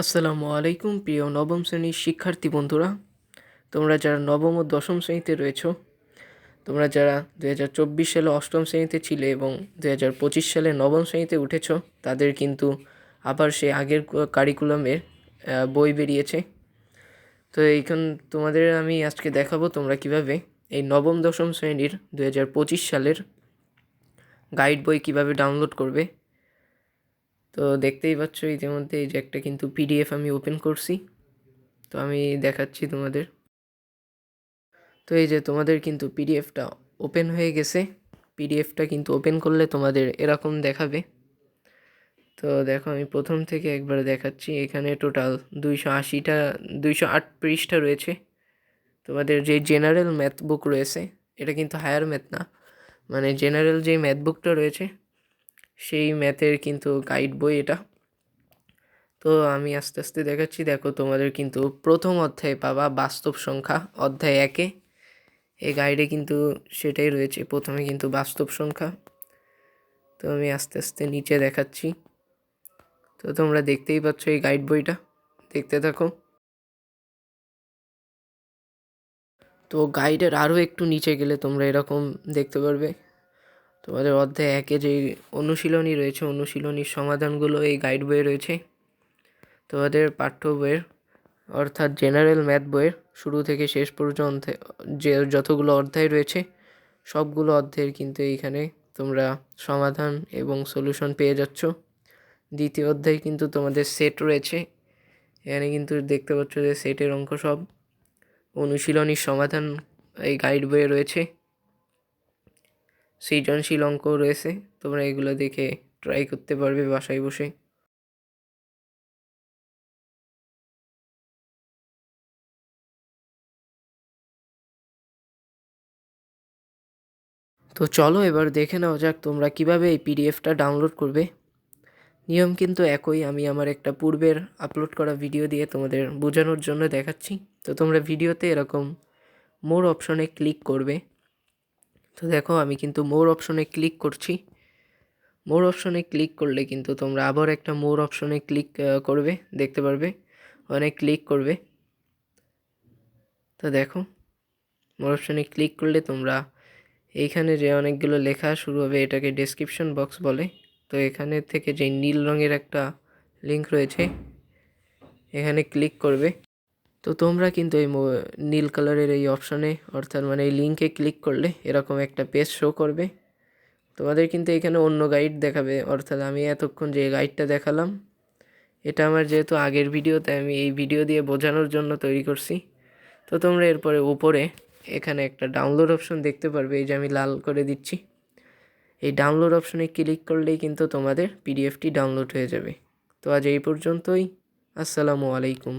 আসসালামু আলাইকুম, প্রিয় নবম শ্রেণির শিক্ষার্থী বন্ধুরা। তোমরা যারা নবম ও দশম শ্রেণীতে রয়েছো, তোমরা যারা দু হাজার চব্বিশ সালে অষ্টম শ্রেণীতে ছিলে এবং দু হাজার পঁচিশ সালে নবম শ্রেণীতে উঠেছ, তাদের কিন্তু আবার সে আগের কারিকুলামের বই বেরিয়েছে। তো এইখান তোমাদের আমি আজকে দেখাবো তোমরা কীভাবে এই নবম দশম শ্রেণির দু হাজার পঁচিশ সালের গাইড বই কীভাবে ডাউনলোড করবে। তো দেখতেই পাচ্ছ ইতিমধ্যে এই যে একটা কিন্তু পিডিএফ আমি ওপেন করছি। তো আমি দেখাচ্ছি তোমাদের। তো এই যে তোমাদের কিন্তু পিডিএফটা ওপেন হয়ে গেছে। পিডিএফটা কিন্তু ওপেন করলে তোমাদের এরকম দেখাবে। তো দেখো আমি প্রথম থেকে একবার দেখাচ্ছি। এখানে টোটাল দুইশো আশিটা, দুইশো আট পৃষ্ঠা রয়েছে। তোমাদের যে জেনারেল ম্যাথ বুক রয়েছে, এটা কিন্তু হায়ার ম্যাথ না। মানে জেনারেল যে ম্যাথ বুকটা রয়েছে সেই ম্যাথের কিন্তু গাইড বই এটা। তো আমি আস্তে আস্তে দেখাচ্ছি, দেখো তোমাদের কিন্তু প্রথম অধ্যায়ে পাবা, বাস্তব সংখ্যা, অধ্যায় একে। এই গাইডে কিন্তু সেটাই রয়েছে, প্রথমে কিন্তু বাস্তব সংখ্যা। তো আমি আস্তে আস্তে নিচে দেখাচ্ছি। তো তোমরা দেখতেই পাচ্ছ এই গাইড বইটা, দেখতে থাকো। তো গাইডের আরও একটু নিচে গেলে তোমরা এরকম দেখতে পারবে। তোমাদের অধ্যায় একে যে অনুশীলনী রয়েছে, অনুশীলনীর সমাধানগুলো এই গাইড বইয়ে রয়েছে। তোমাদের পাঠ্য বইয়ের, অর্থাৎ জেনারেল ম্যাথ বইয়ের শুরু থেকে শেষ পর্যন্ত যে যতগুলো অধ্যায় রয়েছে, সবগুলো অধ্যায়ের কিন্তু এইখানে তোমরা সমাধান এবং সলিউশন পেয়ে যাচ্ছ। দ্বিতীয় অধ্যায় কিন্তু তোমাদের সেট রয়েছে। এখানে কিন্তু দেখতে পাচ্ছ যে সেটের অঙ্ক সব অনুশীলনীর সমাধান এই গাইড বইয়ে রয়েছে। সৃজনশীল অঙ্কও রয়েছে। তোমরা এগুলো দেখে ট্রাই করতে পারবে বাসায় বসে। তো চলো এবার দেখে নেওয়া যাক তোমরা কীভাবে এই পিডিএফটা ডাউনলোড করবে। নিয়ম কিন্তু একই, আমি আমার একটা পূর্বের আপলোড করা ভিডিও দিয়ে তোমাদের বোঝানোর জন্য দেখাচ্ছি। তো তোমরা ভিডিওতে এরকম মোর অপশনে ক্লিক করবে। তো দেখো, আমি কিন্তু মোর অপশনে ক্লিক করছি। মোর অপশনে ক্লিক করলে কিন্তু তোমরা আবার একটা মোর অপশনে ক্লিক করবে, দেখতে পারবে? অনেক ক্লিক করবে। তো দেখো মোর অপশনে ক্লিক করলে তোমরা এইখানে যে অনেকগুলো লেখা শুরু হবে, এটাকে ডেসক্রিপশন বক্স বলে। তো এখানে থেকে যে নীল রঙের একটা লিঙ্ক রয়েছে, এখানে ক্লিক করবে। তো তোমরা কিন্তু এই নীল কালারের এই অপশানে অর্থাৎ মানে এই লিঙ্কে ক্লিক করলে এরকম একটা পেজ শো করবে। তোমাদের কিন্তু এখানে অন্য গাইড দেখাবে, অর্থাৎ আমি এতক্ষণ যে গাইডটা দেখালাম, এটা আমার যেহেতু আগের ভিডিও তাই আমি এই ভিডিও দিয়ে বোঝানোর জন্য তৈরি করছি। তো তোমরা এরপরে উপরে এখানে একটা ডাউনলোড অপশন দেখতে পারবে, এই যে আমি লাল করে দিচ্ছি। এই ডাউনলোড অপশনে ক্লিক করলেই কিন্তু তোমাদের পিডিএফটি ডাউনলোড হয়ে যাবে। তো আজ এই পর্যন্তই, আসসালামু আলাইকুম।